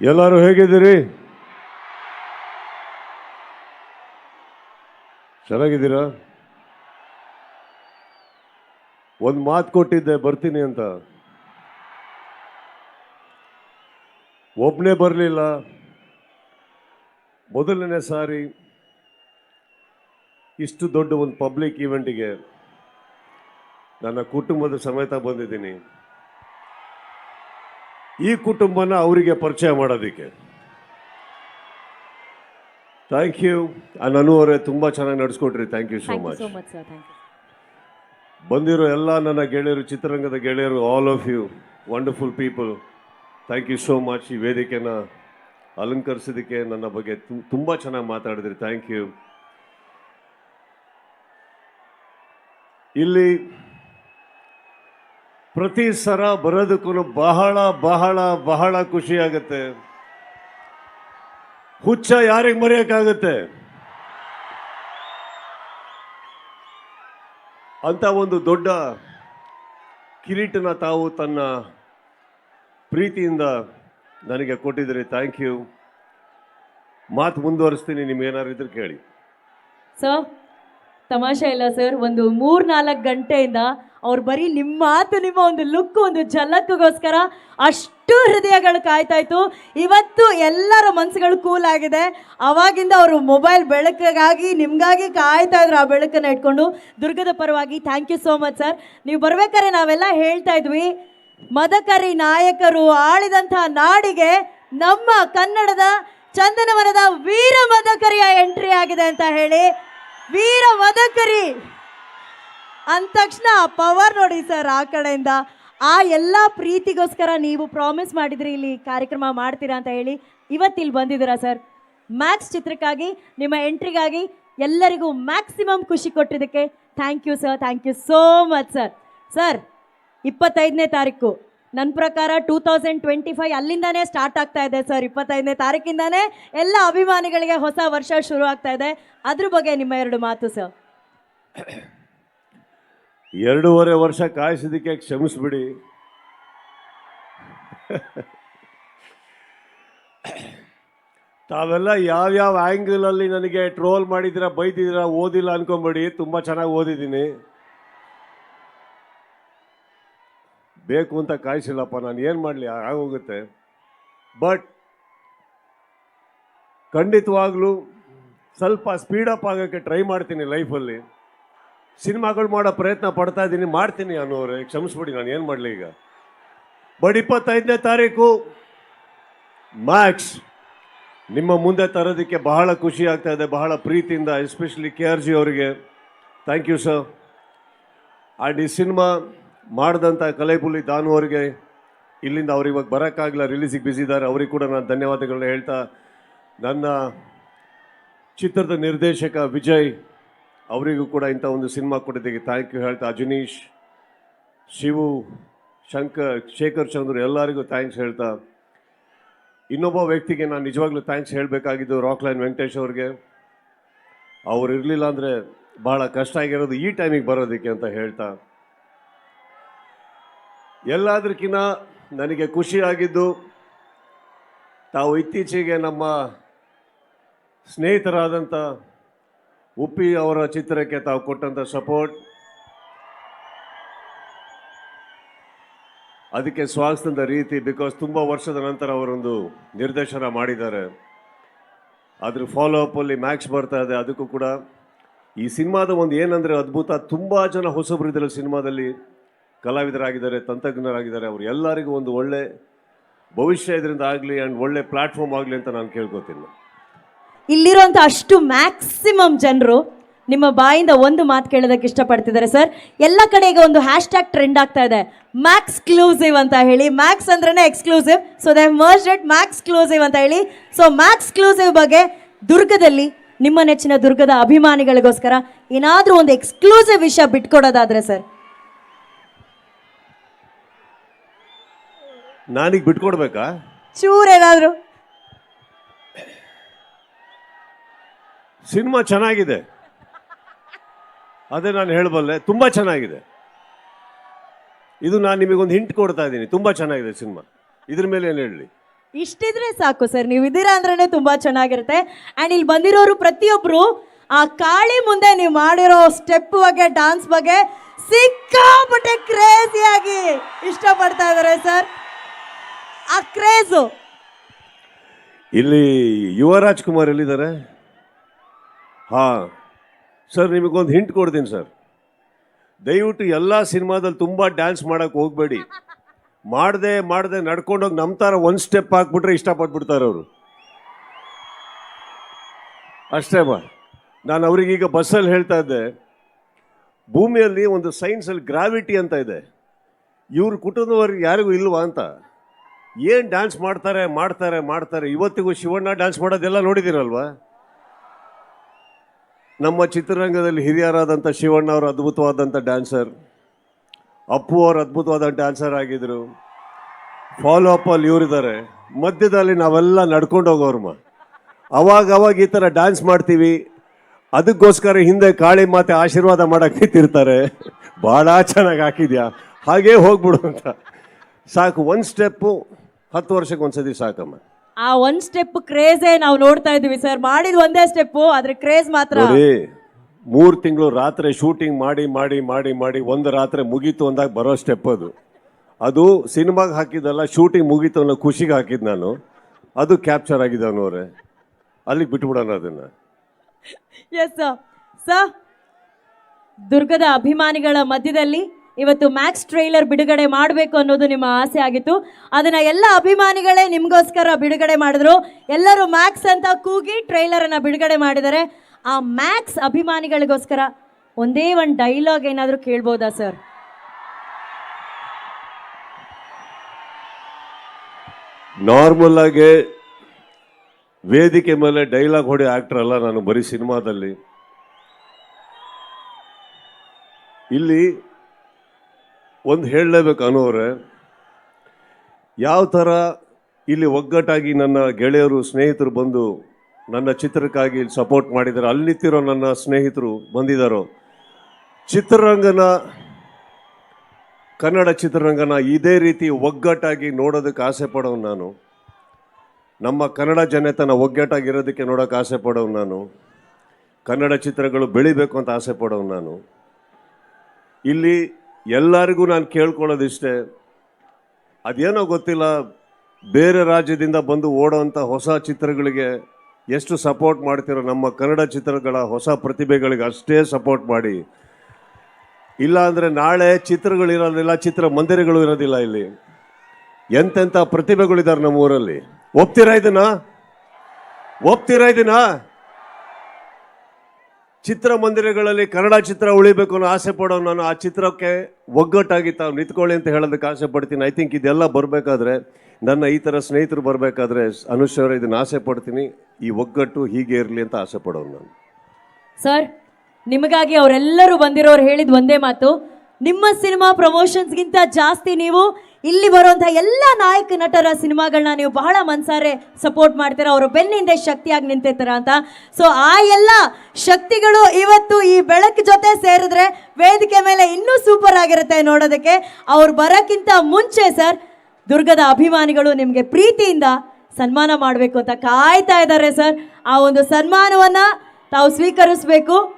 ಎಲ್ಲರೂ ಹೇಗಿದ್ದೀರಿ? ಚೆನ್ನಾಗಿದ್ದೀರಾ? ಒಂದು ಮಾತು ಕೊಟ್ಟಿದ್ದೆ, ಬರ್ತೀನಿ ಅಂತ. ಒಬ್ಬನೇ ಬರಲಿಲ್ಲ. ಮೊದಲನೇ ಸಾರಿ ಇಷ್ಟು ದೊಡ್ಡ ಒಂದು ಪಬ್ಲಿಕ್ ಈವೆಂಟಿಗೆ ನನ್ನ ಕುಟುಂಬದ ಸಮೇತ ಬಂದಿದ್ದೀನಿ. ಈ ಕುಟುಂಬನ ಅವರಿಗೆ ಪರಿಚಯ ಮಾಡೋದಕ್ಕೆ. ಥ್ಯಾಂಕ್ ಯು ನಾನು ಅವರೇ ತುಂಬ ಚೆನ್ನಾಗಿ ನಡೆಸ್ಕೊಟ್ರಿ. ಥ್ಯಾಂಕ್ ಯು ಸೋ ಮಚ್ ಬಂದಿರೋ ಎಲ್ಲ ನನ್ನ ಗೆಳೆಯರು ಚಿತ್ರರಂಗದ ಗೆಳೆಯರು all of you wonderful people thank you so much ಈ ವೇದಿಕೆನ ಅಲಂಕರಿಸೋದಕ್ಕೆ ನನ್ನ ಬಗ್ಗೆ ತುಂಬ ಚೆನ್ನಾಗಿ ಮಾತಾಡಿದ್ರಿ. ಥ್ಯಾಂಕ್ ಯು ಇಲ್ಲಿ ಪ್ರತಿ ಸರ ಬರೋದಕ್ಕೂ ಬಹಳ ಬಹಳ ಬಹಳ ಖುಷಿ ಆಗುತ್ತೆ ಹುಚ್ಚ ಯಾರಿಗೆ ಮರೆಯೋಕ್ಕಾಗುತ್ತೆ? ಅಂತ ಒಂದು ದೊಡ್ಡ ಕಿರೀಟನ ತಾವು ತನ್ನ ಪ್ರೀತಿಯಿಂದ ನನಗೆ ಕೊಟ್ಟಿದ್ರಿ ಥ್ಯಾಂಕ್ ಯು ಮಾತು ಮುಂದುವರಿಸ್ತೀನಿ, ನಿಮ್ಗೆ ಏನಾದ್ರು ಇದ್ರೆ ಕೇಳಿ. ಸರ್ ತಮಾಷೆ ಇಲ್ಲ ಸರ್ ಒಂದು ಮೂರ್ನಾಲ್ಕು ಗಂಟೆಯಿಂದ ಅವ್ರು ಬರೀ ನಿಮ್ಮ ಮಾತು, ನಿಮ್ಮ ಒಂದು ಲುಕ್ ಒಂದು ಝಲಕ್ಗೋಸ್ಕರ ಅಷ್ಟು ಹೃದಯಗಳು ಕಾಯ್ತಾ ಇತ್ತು. ಇವತ್ತು ಎಲ್ಲರ ಮನಸ್ಸುಗಳು ಕೂಲ್ ಆಗಿದೆ. ಅವಾಗಿಂದ ಅವರು ಮೊಬೈಲ್ ಬೆಳಕಿಗಾಗಿ, ನಿಮಗಾಗಿ ಕಾಯ್ತಾ ಇದ್ರು ಆ ಬೆಳಕನ್ನ ಇಟ್ಕೊಂಡು. ದುರ್ಗದ ಪರವಾಗಿ thank you so much sir ನೀವು ಬರ್ಬೇಕಾದ್ರೆ ನಾವೆಲ್ಲ ಹೇಳ್ತಾ ಇದ್ವಿ, ಮದಕರಿ ನಾಯಕರು ಆಳಿದಂತಹ ನಾಡಿಗೆ ನಮ್ಮ ಕನ್ನಡದ ಚಂದನವನದ ವೀರ ಮದಕರಿಯ ಎಂಟ್ರಿ ಆಗಿದೆ ಅಂತ ಹೇಳಿ. ವೀರ ಮದಕರಿ ಅಂದ ತಕ್ಷಣ ಪವರ್ ನೋಡಿ ಸರ್ ಆ ಕಡೆಯಿಂದ ಆ ಎಲ್ಲ ಪ್ರೀತಿಗೋಸ್ಕರ ನೀವು ಪ್ರಾಮಿಸ್ ಮಾಡಿದ್ರಿ, ಇಲ್ಲಿ ಕಾರ್ಯಕ್ರಮ ಮಾಡ್ತೀರಾ ಅಂತ ಹೇಳಿ ಇವತ್ತಿಲ್ಲಿ ಬಂದಿದ್ದೀರಾ ಸರ್ ಮ್ಯಾಕ್ಸ್ ಚಿತ್ರಕ್ಕಾಗಿ, ನಿಮ್ಮ ಎಂಟ್ರಿಗಾಗಿ ಎಲ್ಲರಿಗೂ ಮ್ಯಾಕ್ಸಿಮಮ್ ಖುಷಿ ಕೊಟ್ಟಿದ್ದಕ್ಕೆ thank you sir thank you so much sir sir ಇಪ್ಪತ್ತೈದನೇ ತಾರೀಕು. ನನ್ನ ಪ್ರಕಾರ ಟೂ ತೌಸಂಡ್ ಟ್ವೆಂಟಿ ಫೈವ್ ಅಲ್ಲಿಂದಾನೇ ಸ್ಟಾರ್ಟ್ ಆಗ್ತಾ ಇದೆ ಸರ್ ಇಪ್ಪತ್ತೈದನೇ ತಾರೀಕಿಂದಾನೇ ಎಲ್ಲ ಅಭಿಮಾನಿಗಳಿಗೆ ಹೊಸ ವರ್ಷ ಶುರು ಆಗ್ತಾ ಇದೆ. ಅದ್ರ ಬಗ್ಗೆ ನಿಮ್ಮ ಎರಡು ಮಾತು ಸರ್ ಎರಡೂವರೆ ವರ್ಷ ಕಾಯಿಸಿದ್ದಕ್ಕೆ ಕ್ಷಮಿಸ್ಬಿಡಿ. ತಾವೆಲ್ಲ ಯಾವ್ಯಾವ ಆ್ಯಂಗಲಲ್ಲಿ ನನಗೆ ಟ್ರೋಲ್ ಮಾಡಿದ್ದೀರಾ, ಬೈದಿದ್ದೀರ, ಓದಿಲ್ಲ ಅನ್ಕೊಂಬೇಡಿ, ತುಂಬ ಚೆನ್ನಾಗಿ ಓದಿದ್ದೀನಿ. ಬೇಕು ಅಂತ ಕಾಯಿಸಿಲ್ಲಪ್ಪ, ನಾನು ಏನು ಮಾಡಲಿ ಆಗೋಗುತ್ತೆ. ಬಟ್ ಖಂಡಿತವಾಗ್ಲೂ ಸ್ವಲ್ಪ ಸ್ಪೀಡಪ್ ಆಗೋಕ್ಕೆ ಟ್ರೈ ಮಾಡ್ತೀನಿ ಲೈಫಲ್ಲಿ. ಸಿನಿಮಾಗಳು ಮಾಡೋ ಪ್ರಯತ್ನ ಪಡ್ತಾ ಇದ್ದೀನಿ ಮಾಡ್ತೀನಿ ಅನ್ನೋರೆ ಕ್ಷಮಿಸ್ಬಿಡಿ, ನಾನು ಏನು ಮಾಡಲಿ ಈಗ? ಬಟ್ ಇಪ್ಪತ್ತೈದನೇ ತಾರೀಕು ಮ್ಯಾಕ್ಸ್ ನಿಮ್ಮ ಮುಂದೆ ತರೋದಕ್ಕೆ ಬಹಳ ಖುಷಿ ಆಗ್ತಾ ಇದೆ, ಬಹಳ ಪ್ರೀತಿಯಿಂದ, ಎಸ್ಪೆಷಲಿ ಕೆ ಆರ್ ಜಿ ಅವರಿಗೆ. Thank you, sir. ಆ್ಯಂಡ್ ಈ ಸಿನಿಮಾ ಮಾಡಿದಂಥ ಕಲೆಪುಲಿ ದಾನು ಅವರಿಗೆ, ಇಲ್ಲಿಂದ ಅವ್ರು ಇವಾಗ ಬರೋಕ್ಕಾಗಲ್ಲ, ರಿಲೀಸಿಗೆ ಬ್ಯುಸಿ ಇದ್ದಾರೆ, ಅವ್ರಿಗೆ ಕೂಡ ನಾನು ಧನ್ಯವಾದಗಳನ್ನ ಹೇಳ್ತಾ, ನನ್ನ ಚಿತ್ರದ ನಿರ್ದೇಶಕ ವಿಜಯ್ ಅವರಿಗೂ ಕೂಡ ಇಂಥ ಒಂದು ಸಿನಿಮಾ ಕೊಟ್ಟಿದ್ದಕ್ಕೆ ಥ್ಯಾಂಕ್ ಯು ಹೇಳ್ತಾ ಅಜನೀಶ್, ಶಿವು ಶಂಕರ್ ಶೇಖರ್ ಚಂದ್ರ ಎಲ್ಲರಿಗೂ ಥ್ಯಾಂಕ್ಸ್ ಹೇಳ್ತಾ. ಇನ್ನೊಬ್ಬ ವ್ಯಕ್ತಿಗೆ ನಾನು ನಿಜವಾಗ್ಲೂ ಥ್ಯಾಂಕ್ಸ್ ಹೇಳಬೇಕಾಗಿದ್ದು ರಾಕ್ ಲೈನ್ ವೆಂಕಟೇಶ್ ಅವ್ರಿಗೆ. ಅವ್ರು ಇರಲಿಲ್ಲ ಅಂದರೆ ಭಾಳ ಕಷ್ಟ ಆಗಿರೋದು ಈ ಟೈಮಿಗೆ ಬರೋದಕ್ಕೆ ಅಂತ ಹೇಳ್ತಾ. ಎಲ್ಲದಕ್ಕಿಂತ ನನಗೆ ಖುಷಿಯಾಗಿದ್ದು ತಾವು ಇತ್ತೀಚೆಗೆ ನಮ್ಮ ಸ್ನೇಹಿತರಾದಂಥ ಉಪ್ಪಿ ಅವರ ಚಿತ್ರಕ್ಕೆ ತಾವು ಕೊಟ್ಟಂಥ ಸಪೋರ್ಟ್ ಅದಕ್ಕೆ ಸ್ವಾಗತದ ರೀತಿ ಬಿಕಾಸ್ ತುಂಬ ವರ್ಷದ ನಂತರ ಅವರೊಂದು ನಿರ್ದೇಶನ ಮಾಡಿದ್ದಾರೆ. ಅದ್ರ ಫಾಲೋ ಅಪ್ಪಲ್ಲಿ ಮ್ಯಾಕ್ಸ್ ಬರ್ತಾ ಇದೆ, ಅದಕ್ಕೂ ಕೂಡ. ಈ ಸಿನಿಮಾದ ಒಂದು ಏನಂದರೆ ಅದ್ಭುತ, ತುಂಬ ಜನ ಹೊಸಬ್ರು ಇದ್ದಾರೆ ಸಿನಿಮಾದಲ್ಲಿ ಕಲಾವಿದರಾಗಿದ್ದಾರೆ, ತಂತ್ರಜ್ಞರಾಗಿದ್ದಾರೆ, ಅವ್ರು ಎಲ್ಲರಿಗೂ ಒಂದು ಒಳ್ಳೆ ಭವಿಷ್ಯ ಇದರಿಂದ ಆಗಲಿ ಆ್ಯಂಡ್ ಒಳ್ಳೆ ಪ್ಲ್ಯಾಟ್ಫಾರ್ಮ್ ಆಗಲಿ ಅಂತ ನಾನು ಕೇಳ್ಕೊತೀನಿ. ಇಲ್ಲಿರುವಂಥ ಅಷ್ಟು ಮ್ಯಾಕ್ಸಿಮಮ್ ಜನರು ನಿಮ್ಮ ಬಾಯಿಂದ ಒಂದು ಮಾತು ಕೇಳೋದಕ್ಕೆ ಇಷ್ಟಪಡ್ತಿದ್ದಾರೆ ಸರ್ ಎಲ್ಲ ಕಡೆ ಈಗ ಒಂದು ಹ್ಯಾಶ್ ಟ್ಯಾಗ್ ಟ್ರೆಂಡ್ ಆಗ್ತಾ ಇದೆ. ಮ್ಯಾಕ್ಸ್ ಕ್ಲೂಸಿವ್ ಅಂತ ಹೇಳಿ. ಮ್ಯಾಕ್ಸ್ ಅಂದ್ರೇ exclusive so they merge it maxclusive ಅಂತ ಹೇಳಿ. ಸೊ ಮ್ಯಾಕ್ಸ್ ಕ್ಲೂಸಿವ್ ಬಗ್ಗೆ ದುರ್ಗದಲ್ಲಿ ನಿಮ್ಮ ನೆಚ್ಚಿನ ದುರ್ಗದ ಅಭಿಮಾನಿಗಳಿಗೋಸ್ಕರ ಏನಾದರೂ ಒಂದು ಎಕ್ಸ್ಕ್ಲೂಸಿವ್ ವಿಷಯ ಬಿಟ್ಕೊಡೋದಾದ್ರೆ ಸರ್ ನಾನೀಗ ಬಿಟ್ಕೊಡ್ಬೇಕಾ? ಚೂರ್ ಏನಾದರೂ. ಸಿನಿಮಾ ಚೆನ್ನಾಗಿದೆ. ಅದೇ ನಾನು ಹೇಳಬಲ್ಲೆ ತುಂಬ ಚೆನ್ನಾಗಿದೆ. ಇದು ನಾನು ನಿಮಗೊಂದು ಹಿಂಟ್ ಕೊಡ್ತಾ ಇದ್ದೀನಿ ತುಂಬ ಚೆನ್ನಾಗಿದೆ ಸಿನಿಮಾ. ಇದ್ರ ಮೇಲೆ ಏನು ಹೇಳಿ? ಇಷ್ಟಿದ್ರೆ ಸಾಕು ಸರ್ ನೀವು ಇದೀರಾ ಅಂದ್ರೆ ತುಂಬಾ ಚೆನ್ನಾಗಿರುತ್ತೆ. ಆ್ಯಂಡ್ ಇಲ್ಲಿ ಬಂದಿರೋರು ಪ್ರತಿಯೊಬ್ಬರು ಆ ಕಾಳಿ ಮುಂದೆ ನೀವು ಮಾಡಿರೋ ಸ್ಟೆಪ್ ಬಗ್ಗೆ ಡಾನ್ಸ್ ಬಗ್ಗೆ ಸಿಕ್ಕಾಪಟ್ಟೆ ಕ್ರೇಜಿಯಾಗಿ ಇಷ್ಟಪಡ್ತಾ ಇದ್ದಾರೆ ಸರ್. ಆ ಕ್ರೇಜು ಇಲ್ಲಿ ಯುವರಾಜ್ ಕುಮಾರ್ ಎಲ್ಲಿದ್ದಾರೆ? ಹಾಂ. ಸರ್ ನಿಮಗೊಂದು ಹಿಂಟ್ ಕೊಡ್ತೀನಿ ಸರ್. ದಯವಿಟ್ಟು ಎಲ್ಲ ಸಿನಿಮಾದಲ್ಲಿ ತುಂಬ ಡ್ಯಾನ್ಸ್ ಮಾಡೋಕ್ಕೆ ಹೋಗಬೇಡಿ. ಮಾಡದೆ ಮಾಡದೆ ನಡ್ಕೊಂಡೋಗಿ ನಮ್ಮ ಥರ ಒಂದು ಸ್ಟೆಪ್ ಹಾಕ್ಬಿಟ್ರೆ ಇಷ್ಟಪಟ್ಬಿಡ್ತಾರೆ ಅವರು. ಅಷ್ಟೇ ಬಾ ನಾನು ಅವ್ರಿಗೀಗ ಬಸ್ಸಲ್ಲಿ ಹೇಳ್ತಾ ಇದ್ದೆ. ಭೂಮಿಯಲ್ಲಿ ಒಂದು ಸೈನ್ಸಲ್ಲಿ ಗ್ರಾವಿಟಿ ಅಂತ ಇದೆ. ಇವ್ರ ಕುಟುಂಬದವ್ರಿಗೆ ಯಾರಿಗೂ ಇಲ್ವಾ ಅಂತ. ಏನು ಡ್ಯಾನ್ಸ್ ಮಾಡ್ತಾರೆ ಮಾಡ್ತಾರೆ ಮಾಡ್ತಾರೆ. ಇವತ್ತಿಗೂ ಶಿವಣ್ಣ ಡ್ಯಾನ್ಸ್ ಮಾಡೋದೆಲ್ಲ ನೋಡಿದಿರಲ್ವಾ ನಮ್ಮ ಚಿತ್ರರಂಗದಲ್ಲಿ ಹಿರಿಯರಾದಂಥ ಶಿವಣ್ಣ ಅವರು ಅದ್ಭುತವಾದಂಥ ಡ್ಯಾನ್ಸರ್. ಅಪ್ಪು ಅವರು ಅದ್ಭುತವಾದ ಡ್ಯಾನ್ಸರ್ ಆಗಿದ್ರು. ಫಾಲೋ ಅಪ್ ಅಲ್ಲಿ ಇವರಿದ್ದಾರೆ. ಮಧ್ಯದಲ್ಲಿ ನಾವೆಲ್ಲ ನಡ್ಕೊಂಡು ಹೋಗೋರ್ಮ ಅವಾಗ ಅವಾಗ ಈ ಥರ ಡ್ಯಾನ್ಸ್ ಮಾಡ್ತೀವಿ. ಅದಕ್ಕೋಸ್ಕರ ಹಿಂದೆ ಕಾಳಿ ಮಾತೆ ಆಶೀರ್ವಾದ ಮಾಡಕ್ಕೆ ನಿಂತಿರ್ತಾರೆ. ಭಾಳ ಚೆನ್ನಾಗಿ ಹಾಕಿದ್ಯಾ? ಹಾಗೇ ಹೋಗ್ಬಿಡು ಅಂತ. ಸಾಕು, ಒಂದು ಸ್ಟೆಪ್ಪು ಹತ್ತು ವರ್ಷಕ್ಕೆ ಒಂದ್ಸತಿ ಸಾಕಮ್ಮ. ಆ ಒಂದ್ ಸ್ಟೆಪ್ ಕ್ರೇಜೇ ನಾವು ನೋಡ್ತಾ ಇದೀವಿ ಸರ್ ಮಾಡಿದ ಒಂದೇ ಸ್ಟೆಪ್ ಆದ್ರೆ ಕ್ರೇಜ್ ಮಾತ್ರ. ನೋಡಿ ಮೂರು ತಿಂಗಳು ರಾತ್ರಿ ಶೂಟಿಂಗ್ ಮಾಡಿ ಮಾಡಿ ಮಾಡಿ ಮಾಡಿ ಒಂದು ರಾತ್ರಿ ಮುಗೀತು ಅಂದಾಗ ಬರೋ ಸ್ಟೆಪ್ ಅದು. ಅದು ಸಿನಿಮಾಗೆ ಹಾಕಿದ್ದಲ್ಲ ಶೂಟಿಂಗ್ ಮುಗೀತು ಅನ್ನೋ ಖುಷಿಗೆ ಹಾಕಿದ್ದು ನಾನು. ಅದು ಕ್ಯಾಪ್ಚರ್ ಆಗಿದೆ ಅನ್ನೋರೆ ಅಲ್ಲಿಗೆ ಬಿಟ್ಬಿಡೋಣ ಅದನ್ನು. ಎಸ್ ಸರ್ ದುರ್ಗದ ಅಭಿಮಾನಿಗಳ ಮಧ್ಯದಲ್ಲಿ ಇವತ್ತು ಮ್ಯಾಕ್ಸ್ ಟ್ರೈಲರ್ ಬಿಡುಗಡೆ ಮಾಡಬೇಕು ಅನ್ನೋದು ನಿಮ್ಮ ಆಸೆ ಆಗಿತ್ತು. ಅದನ್ನ ಎಲ್ಲ ಅಭಿಮಾನಿಗಳೇ ನಿಮಗೋಸ್ಕರ ಬಿಡುಗಡೆ ಮಾಡಿದ್ರು. ಎಲ್ಲರೂ ಮ್ಯಾಕ್ಸ್ ಅಂತ ಕೂಗಿ ಟ್ರೈಲರ್ ಅನ್ನ ಬಿಡುಗಡೆ ಮಾಡಿದ್ದಾರೆ ಆ ಮ್ಯಾಕ್ಸ್ ಅಭಿಮಾನಿಗಳಿಗೋಸ್ಕರ ಒಂದೇ ಒಂದು ಡೈಲಾಗ್ ಏನಾದರೂ ಕೇಳ್ಬೋದಾ ಸರ್ ನಾರ್ಮಲ್ ಆಗಿ ವೇದಿಕೆ ಮೇಲೆ ಡೈಲಾಗ್ ಹೊಡಿ ಆಕ್ಟರ್ ಅಲ್ಲ ನಾನು ಬರೀ ಸಿನಿಮಾದಲ್ಲಿ. ಇಲ್ಲಿ ಒಂದು ಹೇಳಲೇಬೇಕು ಅನ್ನೋರೆ ಯಾವ ಥರ ಇಲ್ಲಿ ಒಗ್ಗಟ್ಟಾಗಿ ನನ್ನ ಗೆಳೆಯರು, ಸ್ನೇಹಿತರು ಬಂದು ನನ್ನ ಚಿತ್ರಕ್ಕಾಗಿ ಸಪೋರ್ಟ್ ಮಾಡಿದ್ದಾರೆ, ಅಲ್ಲಿ ನಿಂತಿರೋ ನನ್ನ ಸ್ನೇಹಿತರು ಬಂದಿದ್ದಾರೋ? ಚಿತ್ರರಂಗನ, ಕನ್ನಡ ಚಿತ್ರರಂಗನ ಇದೇ ರೀತಿ ಒಗ್ಗಟ್ಟಾಗಿ ನೋಡೋದಕ್ಕೆ ಆಸೆ ಪಡೋನು ನಾನು. ನಮ್ಮ ಕನ್ನಡ ಜನತನ ಒಗ್ಗಟ್ಟಾಗಿರೋದಕ್ಕೆ ನೋಡೋಕೆ ಆಸೆ ಪಡೋನು ನಾನು. ಕನ್ನಡ ಚಿತ್ರಗಳು ಬೆಳಿಬೇಕು ಅಂತ ಆಸೆ ಪಡೋನು ನಾನು. ಇಲ್ಲಿ ಎಲ್ಲರಿಗೂ ನಾನು ಕೇಳ್ಕೊಳ್ಳೋದಿಷ್ಟೇ, ಅದೇನೋ ಗೊತ್ತಿಲ್ಲ, ಬೇರೆ ರಾಜ್ಯದಿಂದ ಬಂದು ಓಡೋವಂಥ ಹೊಸ ಚಿತ್ರಗಳಿಗೆ ಎಷ್ಟು ಸಪೋರ್ಟ್ ಮಾಡ್ತಿರೋ ನಮ್ಮ ಕನ್ನಡ ಚಿತ್ರಗಳ ಹೊಸ ಪ್ರತಿಭೆಗಳಿಗೆ ಅಷ್ಟೇ ಸಪೋರ್ಟ್ ಮಾಡಿ. ಇಲ್ಲ ಅಂದರೆ ನಾಳೆ ಚಿತ್ರಗಳಿರೋದಿಲ್ಲ ಚಿತ್ರ ಮಂದಿರಗಳು ಇರೋದಿಲ್ಲ ಇಲ್ಲಿ. ಎಂತೆಂಥ ಪ್ರತಿಭೆಗಳಿದ್ದಾರೆ ನಮ್ಮ ಊರಲ್ಲಿ ಒಪ್ತೀರಾ ಇದನ್ನ? ಒಪ್ತೀರಾ ಇದನ್ನ? ಚಿತ್ರಮಂದಿರಗಳಲ್ಲಿ ಕನ್ನಡ ಚಿತ್ರ ಉಳಿಬೇಕು ಅನ್ನೋ ಆಸೆ ಪಡೋ ನಾನು ಆ ಚಿತ್ರಕ್ಕೆ ಒಗ್ಗಟ್ಟಾಗಿ ತಾವು ನಿಂತ್ಕೊಳ್ಳಿ ಅಂತ ಹೇಳೋದಕ್ಕೆ ಆಸೆ ಪಡ್ತೀನಿ. ಐ ಥಿಂಕ್ ಇದೆಲ್ಲ ಬರಬೇಕಾದ್ರೆ, ನನ್ನ ಈ ಥರ ಸ್ನೇಹಿತರು ಬರಬೇಕಾದ್ರೆ ಅನುಶ್ವರ ಇದನ್ನು ಆಸೆ ಪಡ್ತೀನಿ. ಈ ಒಗ್ಗಟ್ಟು ಹೀಗೆ ಇರಲಿ ಅಂತ ಆಸೆ ಪಡೋನು ನಾನು. ಸರ್ ನಿಮಗಾಗಿ ಅವರೆಲ್ಲರೂ ಬಂದಿರೋರು ಹೇಳಿದ ಒಂದೇ ಮಾತು. ನಿಮ್ಮ ಸಿನಿಮಾ ಪ್ರಮೋಷನ್ಸ್ಗಿಂತ ಜಾಸ್ತಿ ನೀವು ಇಲ್ಲಿ ಬರುವಂಥ ಎಲ್ಲ ನಾಯಕ ನಟರ ಸಿನಿಮಾಗಳನ್ನ ನೀವು ಬಹಳ ಮನ್ಸಾರೆ ಸಪೋರ್ಟ್ ಮಾಡ್ತೀರಾ. ಅವರು ಬೆನ್ನಿಂದೆ ಶಕ್ತಿಯಾಗಿ ನಿಂತಿರ್ತಾರ ಅಂತ. ಸೊ ಆ ಎಲ್ಲ ಶಕ್ತಿಗಳು ಇವತ್ತು ಈ ಬೆಳಕು ಜೊತೆ ಸೇರಿದ್ರೆ ವೇದಿಕೆ ಮೇಲೆ ಇನ್ನೂ ಸೂಪರ್ ಆಗಿರುತ್ತೆ ನೋಡೋದಕ್ಕೆ. ಅವ್ರು ಬರೋಕ್ಕಿಂತ ಮುಂಚೆ ಸರ್ ದುರ್ಗದ ಅಭಿಮಾನಿಗಳು ನಿಮಗೆ ಪ್ರೀತಿಯಿಂದ ಸನ್ಮಾನ ಮಾಡಬೇಕು ಅಂತ ಕಾಯ್ತಾ ಇದ್ದಾರೆ ಸರ್ ಆ ಒಂದು ಸನ್ಮಾನವನ್ನು ತಾವು ಸ್ವೀಕರಿಸಬೇಕು.